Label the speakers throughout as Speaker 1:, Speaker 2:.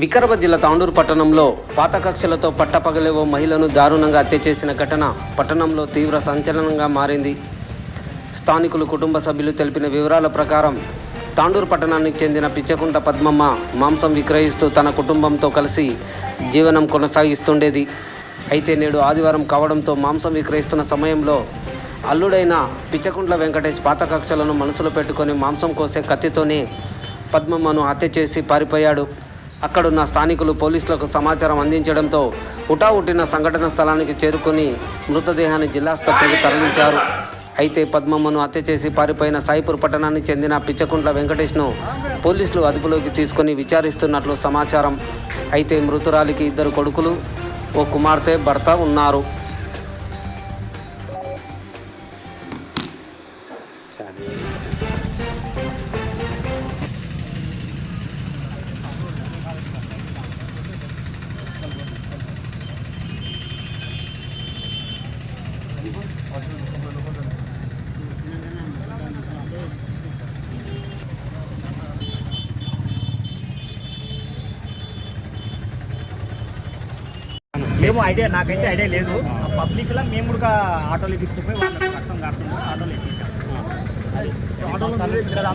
Speaker 1: వికారాబాద్ జిల్లా తాండూరు పట్టణంలో పాత కక్షలతో పట్టపగలే ఓ మహిళను దారుణంగా హత్య చేసిన ఘటన పట్టణంలో తీవ్ర సంచలనంగా మారింది. స్థానికులు కుటుంబ సభ్యులు తెలిపిన వివరాల ప్రకారం తాండూరు పట్టణానికి చెందిన పిచ్చకుంట పద్మమ్మ మాంసం విక్రయిస్తూ తన కుటుంబంతో కలిసి జీవనం కొనసాగిస్తుండేది. అయితే నేడు ఆదివారం కావడంతో మాంసం విక్రయిస్తున్న సమయంలో అల్లుడైన పిచ్చకుంట్ల వెంకటేష్ పాత కక్షలను మనసులో పెట్టుకొని మాంసం కోసే కత్తితోనే పద్మమ్మను హత్య చేసి పారిపోయాడు. అక్కడున్న స్థానికులు పోలీసులకు సమాచారం అందించడంతో హుటాహుటిన సంఘటన స్థలానికి చేరుకుని మృతదేహాన్ని జిల్లాస్పత్రికి తరలించారు. అయితే పద్మమ్మను హత్య చేసి పారిపోయిన సాయిపూర్ పట్టణానికి చెందిన పిచ్చకుంట్ల వెంకటేష్ను పోలీసులు అదుపులోకి తీసుకొని విచారిస్తున్నట్లు సమాచారం. అయితే మృతురాలికి ఇద్దరు కొడుకులు ఓ కుమార్తె భర్త ఉన్నారు.
Speaker 2: మేము ఐడియా నాకైతే ఐడియా లేదు. పబ్లిక్ లా మేము కూడా ఆటోలో తీసుకుపోయి వాళ్ళకి రక్తం కాకుండా ఆటోలో ఎక్కించాం ఆటోలో కదా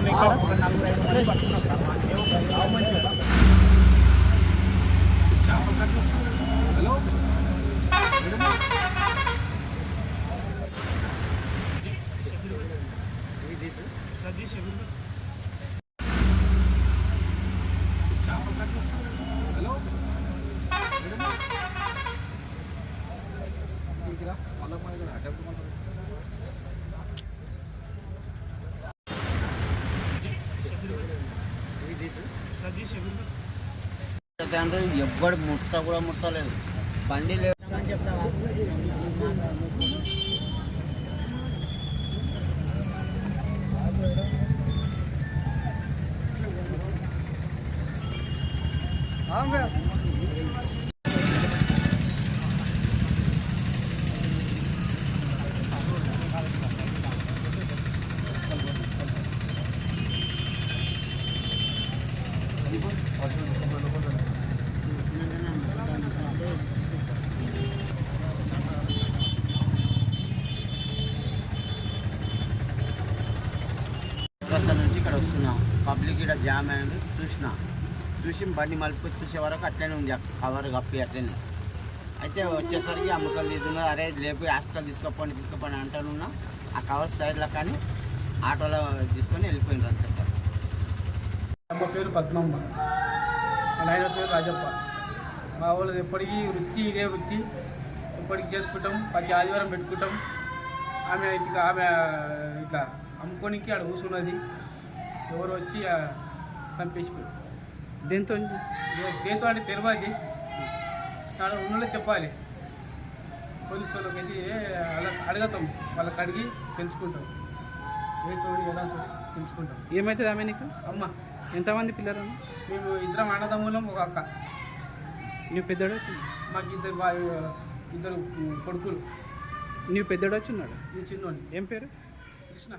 Speaker 2: అమ్మ ఇక్కడ ఒక నలుగురు ఐదు మంది పట్టుకున్నాం సార్. మాకేమో
Speaker 3: తండ్రి ఎవ్వడు ముట్ట కూడా ముట్టలేదు బండి లేదని చెప్తావా బస్సు నుంచి ఇక్కడ వస్తున్నాం పబ్లిక్ ఇక్కడ జామ్ అయింది చూసిన చూసి బండి మలుపు చూసే వరకు అట్లనే ఉంది. ఆ కవర్ కప్పి అట్లనే. అయితే వచ్చేసరికి ఆ ముసలి తీసుకున్నా అరే లేపు హాస్పిటల్ తీసుకోపోండి తీసుకోపోండి అంటానున్నా ఆ కవర్ సైడ్లో కానీ ఆటోలో తీసుకొని వెళ్ళిపోయినారు అంతే సార్.
Speaker 4: అమ్మ పేరు పద్మమ్మ. నాయన పేరు రాజప్ప. మా వాళ్ళది ఎప్పటికీ వృత్తి ఇదే వృత్తి. ఇప్పటికి చేసుకుంటాం ప్రతి ఆదివారం పెట్టుకుంటాం. ఆమె ఇట్లా ఆమె ఇట్లా అమ్ముకోనికి ఆడ కూర్చున్నది ఎవరు వచ్చి ఆ,
Speaker 2: దీంతో
Speaker 4: దేంతో అంటే తెలియదు ఆడ ఉన్నోళ్ళే చెప్పాలి. పోలీసు వాళ్ళకి అయితే అలా అడగతాం. వాళ్ళకి అడిగి తెలుసుకుంటాం. తోడు ఎలా తెలుసుకుంటాం.
Speaker 5: ఏమవుతుంది ఆమె నీకు?
Speaker 4: అమ్మ.
Speaker 5: ఎంతమంది పిల్లలు
Speaker 4: మేము ఇద్దరం అన్నదమ్ములం ఒక అక్క.
Speaker 5: నువ్వు పెద్దోడు
Speaker 4: మాకు ఇద్దరు ఇద్దరు కొడుకులు.
Speaker 5: నువ్వు పెద్దోడు వచ్చి ఉన్నాడు
Speaker 4: ఈ చిన్నోని
Speaker 5: ఏం పేరు?
Speaker 4: కృష్ణ.